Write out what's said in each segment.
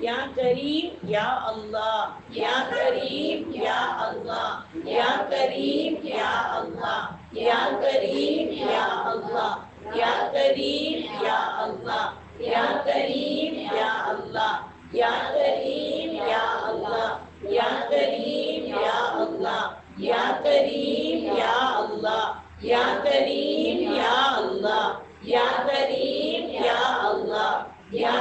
یا کریم یا اللہ یا کریم یا اللہ یا کریم یا اللہ یا کریم یا اللہ یا کریم یا اللہ یا کریم یا اللہ یا کریم یا اللہ یا کریم یا اللہ یا کریم یا اللہ یا کریم یا اللہ یا کریم یا اللہ یا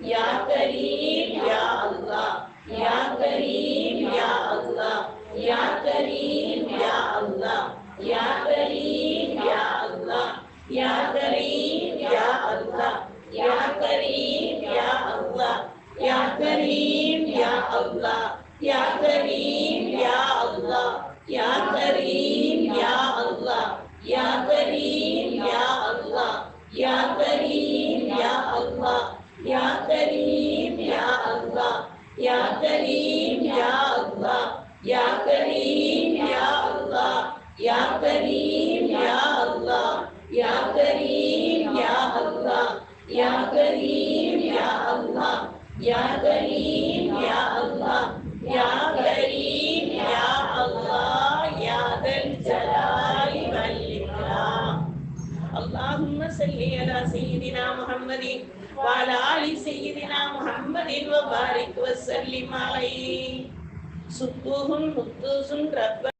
یا کریم یا اللہ یا کریم یا اللہ یا کریم یا اللہ یا کریم یا اللہ یا کریم یا اللہ یا کریم یا اللہ یا کریم یا اللہ یا کریم یا اللہ یا کریم یا اللہ یا کریم یا اللہ یا کریم یا اللہ Ya Kareem, Ya Allah, Ya Kareem, Ya Allah, Ya Kareem, Ya Allah, Ya Kareem, Ya Allah, Ya Kareem, Ya Allah, Ya Kareem, Ya Allah, Ya Kareem, Ya Allah. اللهم صل على سيدنا محمد وعلى آل سيدنا محمد وبارك وسلم عليه سبوح قدوس رب